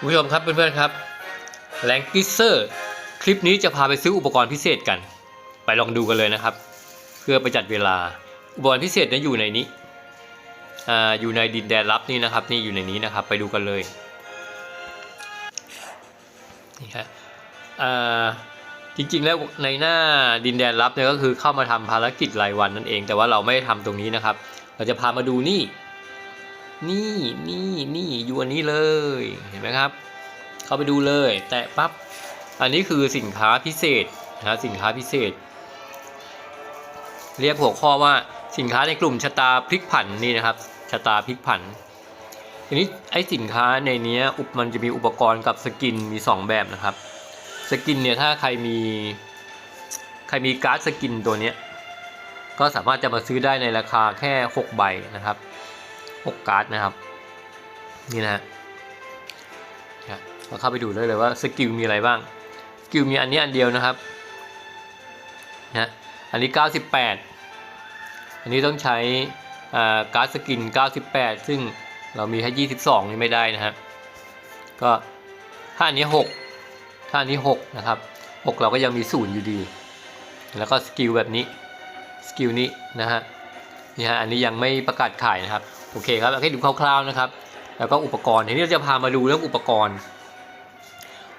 คุณผู้ชมครับเพื่อนๆครับแรงกิเซอร์คลิปนี้จะพาไปซื้ออุปกรณ์พิเศษกัน ไปลองดูกันเลยนะครับ เพื่อประหยัดเวลาอุปกรณ์พิเศษนั้นอยู่ในนี้อ่าอยู่ในดินแดนลับนี่นะครับ นี่อยู่ในนี้นะครับ ไปดูกันเลยนี่ฮะอ่าจริงๆแล้วในหน้าดินแดนลับเนี่ยก็คือเข้ามาทำภารกิจรายวันนั่นเอง แต่ว่าเราไม่ได้ทำตรงนี้นะครับ เราจะพามาดูนี่ นี่นี่นี่อยู่อันนี้เลยเห็นไหมครับ เข้าไปดูเลย แตะปั๊บอันนี้คือสินค้าพิเศษนะสินค้าพิเศษ เรียกหัวข้อว่าสินค้าในกลุ่มชะตาพลิกผันนี่นะครับชะตาพลิกผันทีนี้ไอ้สินค้าในนี้อุปมันจะมีอุปกรณ์กับสกินมี 2 แบบนะครับ สกินเนี่ยถ้าใครมีใครมีการ์ดสกินตัวนี้ก็สามารถจะมาซื้อได้ในราคาแค่ 6 ใบนะครับ 6 การ์ดนะครับ นี่นะฮะเราเข้าไปดูได้เลยว่าสกิลมีอะไรบ้าง สกิลมีอันนี้อันเดียวนะครับนะอันนี้ 98 อันนี้ต้องใช้การ์ดสกิน 98 ซึ่งเรามีแค่22 นี่ไม่ได้นะครับก็ถ้าอันนี้ 6 ถ้าอันนี้ 6 นะครับ 6 เราก็ยังมี 0 อยู่ดี แล้วก็สกิลแบบนี้ สกิลนี้นะฮะนี่ฮะอันนี้ยังไม่ประกาศขายนะครับ โอเคครับแค่ดูคร่าวๆนะครับ แล้วก็อุปกรณ์ทีนี้เราจะพามาดูเรื่องอุปกรณ์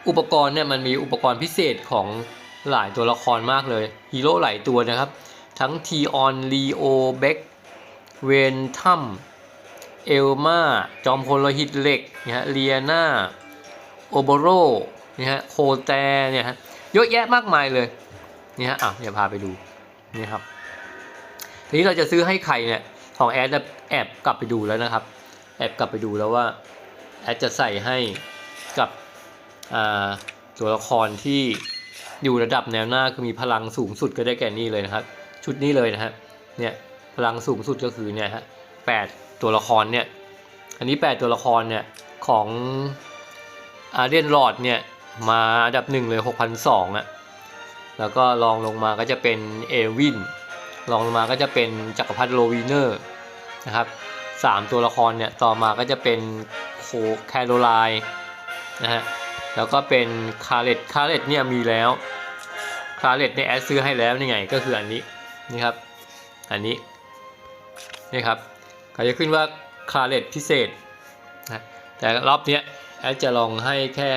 อุปกรณ์เนี่ยมันมีอุปกรณ์พิเศษของหลายตัวละครมากเลยฮีโร่หลายตัวนะครับ ทั้งทีออนลีโอเบกเวนทัมเอลมาจอมพลโลหิตเหล็กนะฮะเลียนาโอโบโรนะฮะโคแตเนี่ยฮะเยอะแยะมากมายเลยนี่ฮะอะเดี๋ยวพาไปดูนี่ครับทีนี้เราจะซื้อให้ใครเนี่ย ของแอดน่ะแอบกลับไปดูแล้วนะครับ แอบกลับไปดูแล้วว่าแอดจะใส่ให้กับตัวละครที่อยู่ระดับแนวหน้าคือมีพลังสูงสุดก็ได้แก่นี่เลยนะครับ ชุดนี้เลยนะฮะเนี่ยพลังสูงสุดก็คือเนี่ยฮะแปดตัวละครเนี่ยอันนี้แปดตัวละครเนี่ยของอาเดียนลอดเนี่ยมาอันดับหนึ่งเลย 6,002อะแล้วก็ลองลงมาก็จะเป็นเอวิน รองลงมาก็จะเป็นจักรพรรดิโลวีเนอร์นะครับสามตัวละครเนี่ยต่อมาก็จะเป็นโคแคโรไลน์นะฮะแล้วก็เป็นคาเลตคาเลตเนี่ยมีแล้วคาเลตเนี่ยแอดซื้อให้แล้วนี่ไงก็คืออันนี้นี่ครับอันนี้นี่ครับเขาจะขึ้นว่าคาเลตพิเศษนะแต่รอบเนี้ยแอดจะลองให้แค่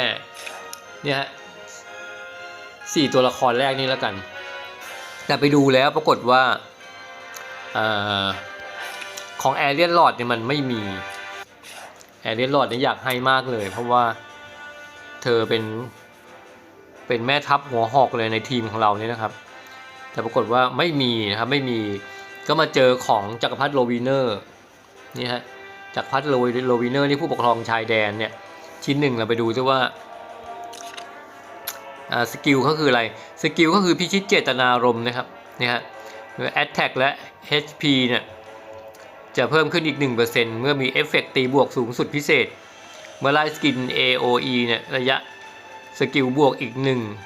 เนี่ยฮะสี่ตัวละครแรกนี่แล้วกัน แต่ไปดูแล้วปรากฏว่าอของแอเรียนหลอดเนี่ยมันไม่มีแอเรียนหลอดเนี่ยอยากให้มากเลย เพราะว่าเธอเป็นเป็นแม่ทัพหัวหอกเลยในทีมของเราเนี่ยนะครับ แต่ปรากฏว่าไม่มีนะครับไม่มีก็มาเจอของจักรพรรดิโรวีเนอร์นี่ฮะจักรพรรดิโรวีเนอร์นี่ผู้ปกครองชายแดนเนี่ยชิ้นหนึ่งเราไปดูซิว่า สกิลก็คืออะไรสกิลก็คือพิชิตเจตนารมณ์นะครับนี่ฮะ Attack และ HP เนี่ยจะเพิ่มขึ้นอีก 1%เมื่อมีเอฟเฟกตีบวกสูงสุดพิเศษ เมื่อไล่สกิน AOE เนี่ยระยะสกิลบวกอีก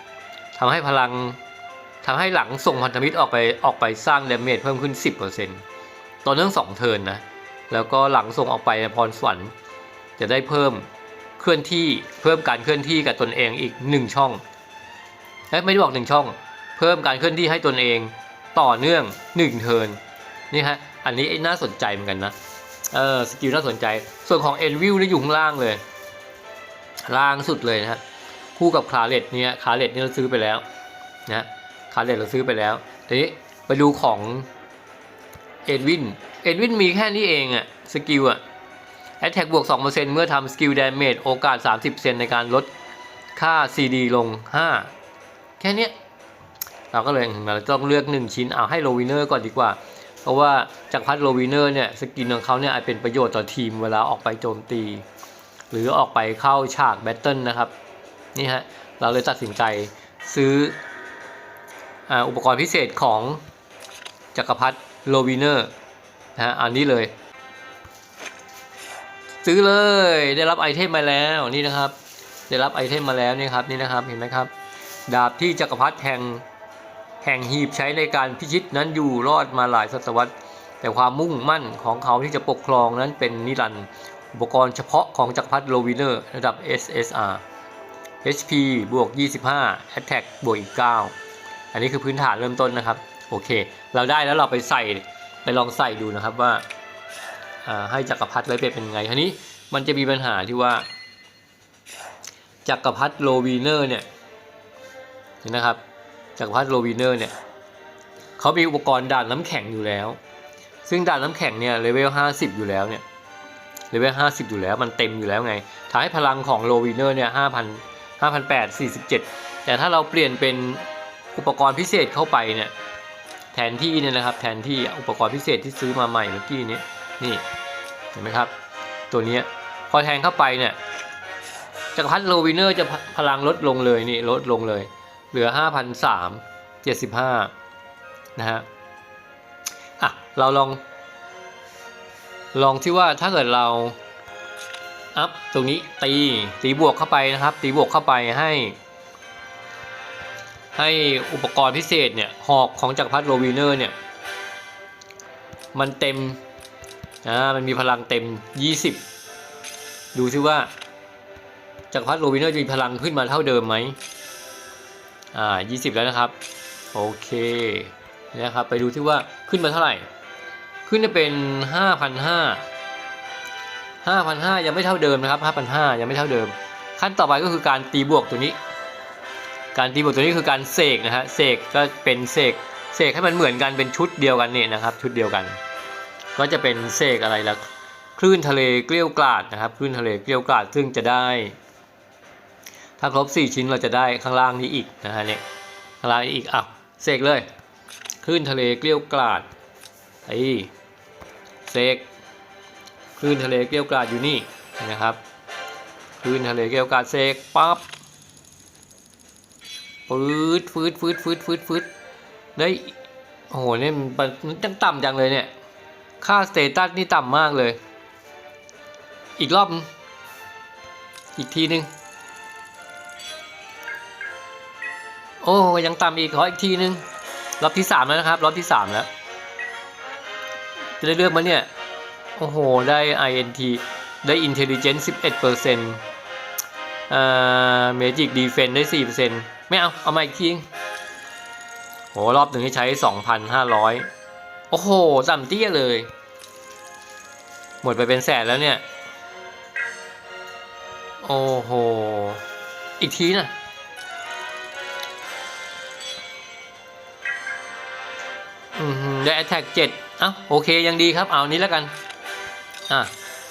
1ทำให้พลังทำให้หลังส่งพันธมิตรออกไปออกไปสร้างดาเมจเพิ่มขึ้น 10%ต่อเนื่อง 2 เทิร์นนะแล้วก็หลังส่งออกไปพรสวรรค์จะได้เพิ่มเคลื่อนที่เพิ่มการเคลื่อนที่กับตนเองอีก 1 ช่อง เอ้ยไม่ได้บอกหนึ่งช่อง เพิ่มการเคลื่อนที่ให้ตนเอง ต่อเนื่อง1เทินนี่ฮะอันนี้น่าสนใจเหมือนกันนะเออสกิลน่าสนใจส่วนของเอ็นวิวนี่อยู่ข้างล่างเลย ล่างสุดเลยนะฮะคู่กับคาเลตเนี่ยคาเลตนี่เราซื้อไปแล้วนะคาเลตเราซื้อไปแล้วทีนี้ไปดูของเอ็นวินเอ็นวินมีแค่นี้เองอะสกิลอะแอตแทกบวก 2%เมื่อทำสกิลดาเมจโอกาส 30%ในการลดค่า CD ลง 5 แค่นี้เราก็เลยเราต้องเลือก 1 ชิ้นเอาให้โลวินเนอร์ก่อนดีกว่า เพราะว่าจากพัดโลวินเนอร์เนี่ยสกินของเขาเนี่ยอาจเป็นประโยชน์ต่อทีมเวลาออกไปโจมตี หรือออกไปเข้าฉากแบตเทิลนะครับนี่ฮะเราเลยตัดสินใจซื้อออุปกรณ์พิเศษของจักรพรรดิโลวินเนอร์นะฮะอันนี้เลย ซื้อเลยได้รับไอเทมมาแล้วนี่นะครับ ได้รับไอเทมมาแล้วนี่ครับนี่นะครับเห็นไหมครับ ดาบที่จักรพรรดิแห่งแห่งหีบใช้ในการพิชิตนั้นอยู่รอดมาหลายศตวรรษ แต่ความมุ่งมั่นของเขาที่จะปกครองนั้นเป็นนิรันดร์อุปกรณ์เฉพาะของจักรพรรดิโลวิเนอร์ระดับ SSR HP บวก 25 Attack บวกอีก 9 อันนี้คือพื้นฐานเริ่มต้นนะครับ โอเค เราได้แล้วเราไปใส่ไปลองใส่ดูนะครับว่าให้จักรพรรดิไว้เป็นไงทีนี้มันจะมีปัญหาที่ว่าจักรพรรดิโลวีเนอร์เนี่ย นนะครับจักพรรดิโลวีเนอร์เนี่ยเขามีอุปกรณ์ด่านน้ำแข็งอยู่แล้ว ซึ่งด่านน้ำแข็งเนี่ยเลเวล 50 อยู่แล้วเนี่ยเลเวล 50 อยู่แล้วมันเต็มอยู่แล้วไงทำให้พลังของโลวีเนอร์เนี่ย5,000 5,847 แต่ถ้าเราเปลี่ยนเป็นอุปกรณ์พิเศษเข้าไปเนี่ยแทนที่เนี่ยนะครับแทนที่อุปกรณ์พิเศษที่ซื้อมาใหม่เมื่อกี้นี้นี่เห็นไหมครับ ตัวเนี้ยพอแทงเข้าไปเนี่ยจักรพรรดิโลวิเนอร์จะพลังลดลงเลยนี่ลดลงเลย เหลือ 5,375 นะฮะ อะ เราลอง ลองที่ว่าถ้าเกิดเราอัพตรงนี้ตีตีบวกเข้าไปนะครับ ตีบวกเข้าไปให้ ให้อุปกรณ์พิเศษเนี่ย หอกของจักรพรรดิโรวีเนอร์เนี่ย มันเต็มอ่ามันมีพลังเต็ม 20 ดูซิว่าจักรพรรดิโรวีเนอร์จะมีพลังขึ้นมาเท่าเดิมไหม อ่า20 แล้วนะครับ โอเคนะครับไปดูที่ว่าขึ้นมาเท่าไหร่ ขึ้นจะเป็น5,500 5,500 ยังไม่เท่าเดิมนะครับ5,500 ยังไม่เท่าเดิม ขั้นต่อไปก็คือการตีบวกตัวนี้ การตีบวกตัวนี้คือการเสกนะฮะเสกก็เป็นเสกเสกให้มันเหมือนกันเป็นชุดเดียวกันเนี่ยนะครับ ชุดเดียวกัน ก็จะเป็นเสกอะไรล่ะคลื่นทะเลเกลี้ยวกล่อดนะครับ คลื่นทะเลเกลี้ยวกล่อดซึ่งจะได้ ถ้าครบ 4 ชิ้นเราจะได้ข้างล่างนี้อีกนะฮะเนี่ยข้างล่างนี้อีกอะเสกเลยคลื่นทะเลเกลี้ยวกล่อดไอ้เสกคลื่นทะเลเกลี้ยวกราดอยู่นี่นะครับคลื่นทะเลเกลี้ยวกราดเสกปั๊บปืดฟืดฟืดฟืดฟืดฟืดได้โอ้โหเนี่ยมันมันจังต่ำจังเลยเนี่ยค่าสเตตัสนี่ต่ำมากเลย อีกรอบ อีกทีนึง โอ้ยังต่ำอีกขออีกทีนึงรอบที่สามแล้วนะครับรอบที่สามแล้วจะได้เลือกมาเนี่ย โอ้โห ได้ INT ได้ Intelligence 11%เอ่อ Magic Defense ได้ 4%ไม่เอา เอามาอีกทีโห รอบหนึ่งให้ใช้ 2,500 โอ้โหต่ำเตี้ยเลย หมดไปเป็นแสนแล้วเนี่ย โอ้โห อีกทีนะ อือหือได้ Attack 7เอ้าโอเคยังดีครับเอานี้แล้วกัน อะ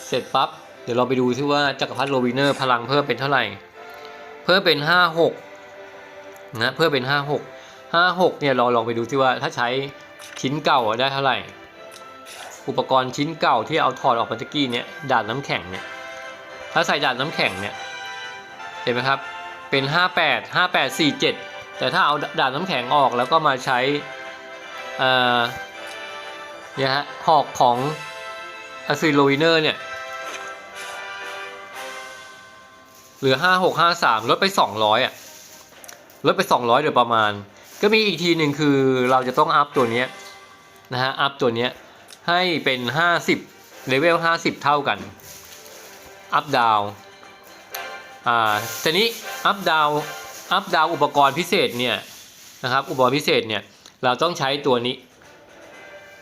เสร็จปั๊บ เดี๋ยวเราไปดูที่ว่าจักรพรรดิโรวิเนอร์พลังเพิ่มเป็นเท่าไหร่ เพิ่มเป็นห้าหกนะเพิ่มเป็นห้าหกห้าหกเนี่ยเราลองไปดูที่ว่าถ้าใช้ชิ้นเก่าได้เท่าไหร่ อุปกรณ์ชิ้นเก่าที่เอาถอดออกมาตะกี้เนี่ยดานน้ำแข็งเนี่ยถ้าใส่ดานน้ำแข็งเนี่ยเห็นไหมครับเป็นห้าแปดห้าแปดสี่เจ็ดแต่ถ้าเอาดานน้ำแข็งออกแล้วก็มาใช้ เอ่อเนี่ยฮะหอกของอซิโลวิเนอร์เนี่ยเหลือห้าหกห้าสามลดไปสองร้อยอะ ลดไปสองร้อยโดยประมาณ ก็มีอีกทีหนึ่งคือเราจะต้องอัพตัวเนี้ยนะฮะ อัพตัวเนี้ยให้เป็นห้าสิบเลเวลห้าสิบเท่ากัน อัพดาวอ่าทีนี้อัพดาวอัพดาวอุปกรณ์พิเศษเนี่ยนะครับ อุปกรณ์พิเศษเนี่ย เราต้องใช้ตัวนี้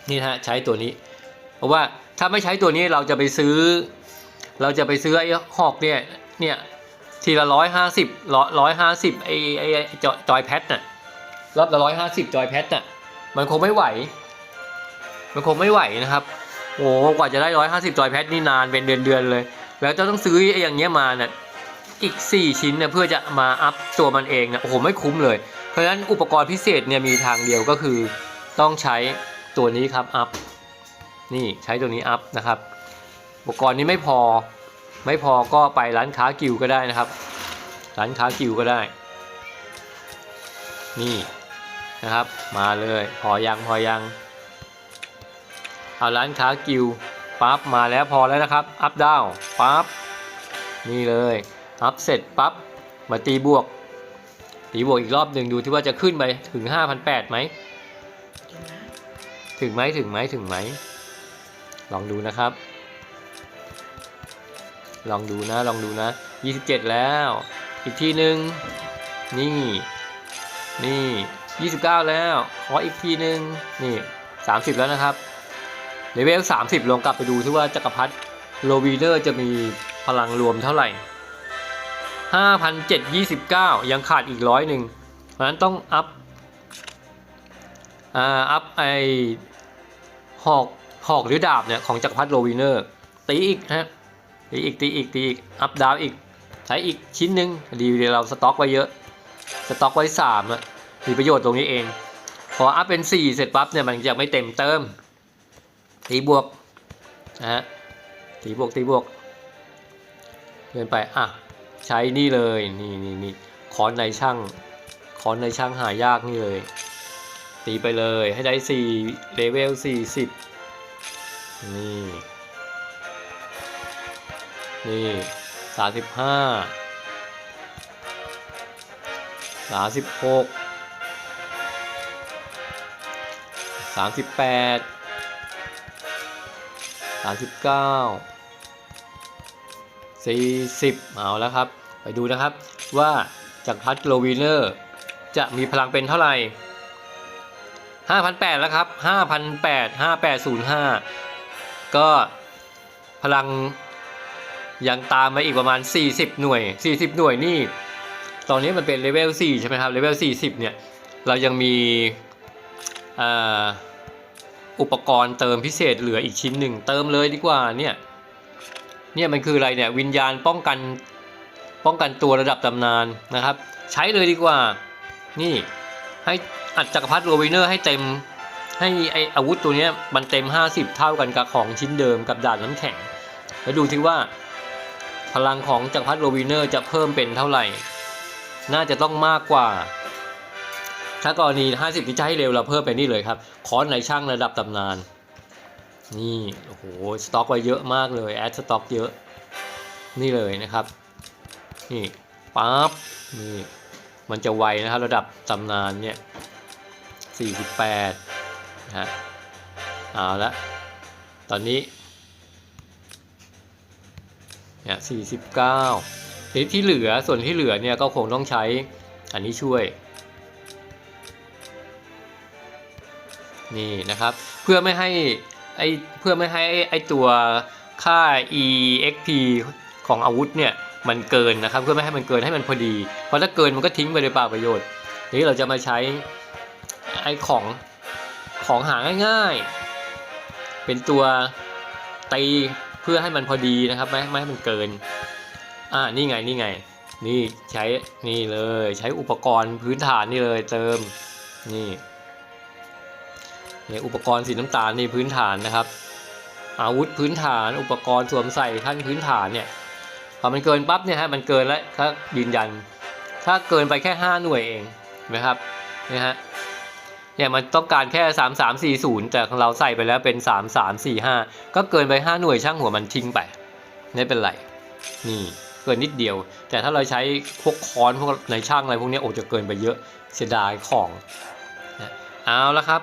นี่ฮะใช้ตัวนี้ เพราะว่าถ้าไม่ใช้ตัวนี้เราจะไปซื้อ เราจะไปซื้อไอ้หอกเนี่ยเนี่ยทีละร้อยห้าสิบร้อยห้าสิบไอ้ไอ้จอยแพดน่ะรอบละร้อยห้าสิบจอยแพดน่ะมันคงไม่ไหว มันคงไม่ไหวนะครับโอ้กว่าจะได้ร้อยห้าสิบจอยแพดนี่นานเป็นเดือนเดือนๆเลย แล้วจะต้องซื้อไอ้อย่างเงี้ยมาเนี่ยอีกสี่ชิ้นเนี่ยเพื่อจะมาอัพตัวมันเองนะโอ้โหไม่คุ้มเลย เพราะฉะนั้นอุปกรณ์พิเศษเนี่ยมีทางเดียวก็คือต้องใช้ตัวนี้ครับอัพนี่ใช้ตัวนี้อัพนะครับ อุปกรณ์นี้ไม่พอไม่พอก็ไปร้านค้ากิวก็ได้นะครับ ร้านค้ากิวก็ได้ นี่นะครับมาเลยพอยังพอยังเอาร้านค้ากิวปั๊บมาแล้วพอแล้วนะครับ อัพดาวปั๊บนี่เลยอัพเสร็จปั๊บมาตีบวก ตีบวกอีกรอบหนึ่งดูที่ว่าจะขึ้นไปถึง 5,800ไหมถึงไหมถึงไหมถึงไหมลองดูนะครับ ลองดูนะลองดูนะ 27 แล้ว อีกทีหนึ่งนี่ นี่ 29 แล้ว ขออีกทีหนึ่งนี่ 30 แล้วนะครับเลเวล30 ลงกลับไปดูที่ว่าจักรพรรดิโลวีเนอร์จะมีพลังรวมเท่าไหร่ 5,729 ยังขาดอีกร้อยหนึ่งเพราะนั้นต้องอัพอ่าอัพไอหอกหอกหรือดาบเนี่ยของจักรพรรดิโลวีเนอร์ ตีอีกฮะตีอีกตีอีกตีอีกอัพดาวอีกใช้อีกชิ้นหนึ่งดีเราสต็อกไว้เยอะ สต็อกไว้สามอะมีประโยชน์ตรงนี้เอง พออัพเป็น 4 เสร็จปั๊บเนี่ยมันจะไม่เต็มเติมตีบวกนะฮะตีบวกตีบวกเดินไปอะ ใช้นี่เลยนี่นี่นี่คอนในช่างคอนในช่างหายากนี่เลย ตีไปเลยให้ได้4เลเวล40 นี่ นี่สามสิบห้าสามสิบหกสามสิบแปดสามสิบเก้า สี่สิบเอาแล้วครับ ไปดูนะครับว่าจากพัดโลวีเนอร์จะมีพลังเป็นเท่าไหร่ห้าพันแปดแล้วครับห้าพันแปดห้าแปดศูนย์ห้าก็พลังยังตามมาอีกประมาณ 40 หน่วย 40 หน่วยนี่ ตอนนี้มันเป็นเลเวล 4 ใช่ไหมครับ เลเวล 40 เนี่ย เรายังมีอุปกรณ์เติมพิเศษเหลืออีกชิ้นหนึ่ง เติมเลยดีกว่าเนี่ย เนี่ยมันคืออะไรเนี่ยวิญญาณป้องกันป้องกันตัวระดับตำนานนะครับ ใช้เลยดีกว่า นี่ให้อัดจักรพรรดิโรวิเนอร์ให้เต็มให้ไออาวุธตัวนี้มันเต็ม 50 เท่ากันกับของชิ้นเดิมกับด่านน้ำแข็ง แล้วดูที่ว่า พลังของจักรพรรดิโรวิเนอร์จะเพิ่มเป็นเท่าไหร่ น่าจะต้องมากกว่า ถ้ากรณี 50 ที่จะให้เร็วเราเพิ่มไปนี่เลยครับคอนในช่างระดับตำนาน นี่โอ้โหสต็อกไว้เยอะมากเลยแอดสต็อกเยอะนี่เลยนะครับนี่ปั๊บนี่มันจะไวนะครับระดับตำนานเนี่ย48นะฮะเอาละตอนนี้เนี่ยสี่สิบเก้าทีนี้ที่เหลือส่วนที่เหลือเนี่ยก็คงต้องใช้อันนี้ช่วยนี่นะครับเพื่อไม่ให้ ไอเพื่อไม่ให้ไอตัวค่า exp ของอาวุธเนี่ยมันเกินนะครับเพื่อไม่ให้มันเกินให้มันพอดี เพราะถ้าเกินมันก็ทิ้งไปโดยเปล่าประโยชน์นี้เราจะมาใช้ไอของของหาง่ายๆ เป็นตัวตีเพื่อให้มันพอดีนะครับไม่ไม่ให้มันเกินอ่านี่ไงนี่ไง นี่ใช้นี่เลยใช้อุปกรณ์พื้นฐานนี่เลยเติมนี่ เนี่ยอุปกรณ์สีน้ำตาลนี่พื้นฐานนะครับ อาวุธพื้นฐาน อุปกรณ์สวมใส่ขั้นพื้นฐานเนี่ยพอมันเกินปั๊บเนี่ยฮะมันเกินแล้วก็ยืนยัน ถ้าเกินไปแค่ 5 หน่วยเองนะครับเนี่ยฮะเนี่ยมันต้องการแค่ 3 3 4 0 แต่ของเราใส่ไปแล้วเป็น 3 3 4 5 ก็เกินไป 5 หน่วยช่างหัวมันทิ้งไปไม่เป็นไรนี่เกินนิดเดียว แต่ถ้าเราใช้พวกค้อนพวกในช่างอะไรพวกนี้โอ้จะเกินไปเยอะเสียดายของนะเอาละครับ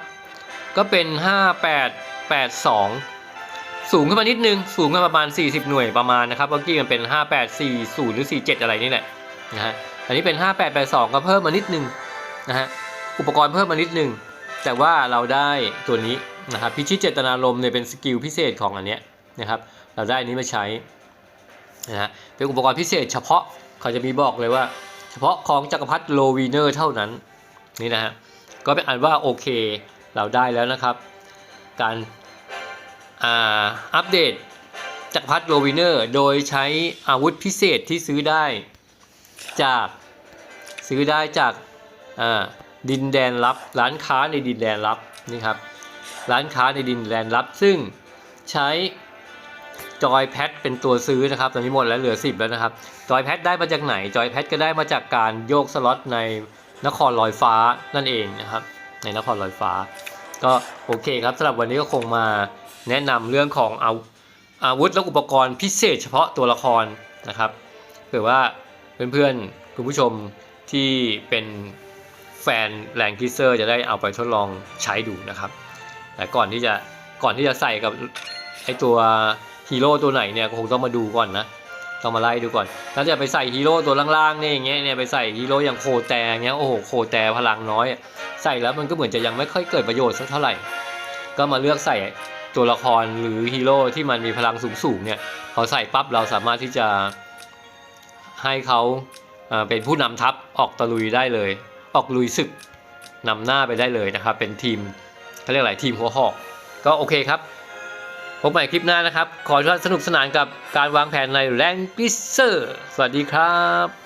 ก็เป็น 5 8 8 2 สูงขึ้นมานิดนึง สูงขึ้นประมาณ 40 หน่วยประมาณนะครับเมื่อกี้มันเป็น 5 8 4 0 หรือ 47 อะไรนี่แหละนะฮะอันนี้เป็น 5 8 8 2 ก็เพิ่มมานิดนึงนะฮะอุปกรณ์เพิ่มมานิดนึง แต่ว่าเราได้ตัวนี้นะครับพิชิตเจตนารมณ์เนี่ยเป็นสกิลพิเศษของอันเนี้ยนะครับเราได้อันนี้มาใช้นะฮะเป็นอุปกรณ์พิเศษ เฉพาะเขาจะมีบอกเลยว่า เฉพาะของจักรพรรดิโลวีเนอร์เท่านั้นนี่นะฮะก็เป็นอันว่าโอเค เราได้แล้วนะครับ การอัปเดตจักรพรรดิโลวีเนอร์ โดยใช้อาวุธพิเศษที่ซื้อได้จากซื้อได้จากดินแดนลับ ร้านค้าในดินแดนลับนี่ครับร้านค้าในดินแดนลับ ซึ่งใช้จอยแพดเป็นตัวซื้อนะครับตอนนี้หมดแล้วเหลือ 10 แล้วนะครับจอยแพดได้มาจากไหนจอยแพดก็ได้มาจากการโยกสล็อตในนครลอยฟ้านั่นเองนะครับ ในนครลอยฟ้า ก็โอเคครับสำหรับวันนี้ก็คงมาแนะนำเรื่องของอาอาวุธและอุปกรณ์พิเศษเฉพาะตัวละครนะครับเผื่อว่าเพื่อนๆคุณผู้ชมที่เป็นแฟนแรงคิเซอร์จะได้เอาไปทดลองใช้ดูนะครับแต่ก่อนที่จะก่อนที่จะใส่กับไอตัวฮีโร่ตัวไหนเนี่ยก็คงต้องมาดูก่อนนะ ต้องมาไล่ดูก่อน ถ้าจะไปใส่ฮีโร่ตัวล่างๆเนี่ยอย่างเงี้ยเนี่ยไปใส่ฮีโร่อย่างโคแต่เงี้ยโอ้โหโคแต่พลังน้อยอะใส่แล้วมันก็เหมือนจะยังไม่ค่อยเกิดประโยชน์สักเท่าไหร่ ก็มาเลือกใส่ตัวละครหรือฮีโร่ที่มันมีพลังสูงๆเนี่ยพอใส่ปั๊บเราสามารถที่จะให้เขาเอ่อเป็นผู้นำทัพออกตะลุยได้เลย ออกลุยศึกนำหน้าไปได้เลยนะครับเป็นทีมเขาเรียกอะไรทีมหัวหอกก็โอเคครับ พบใหม่คลิปหน้านะครับ ขอทุกท่านสนุกสนานกับการวางแผนในแรงกิเซอร์ สวัสดีครับ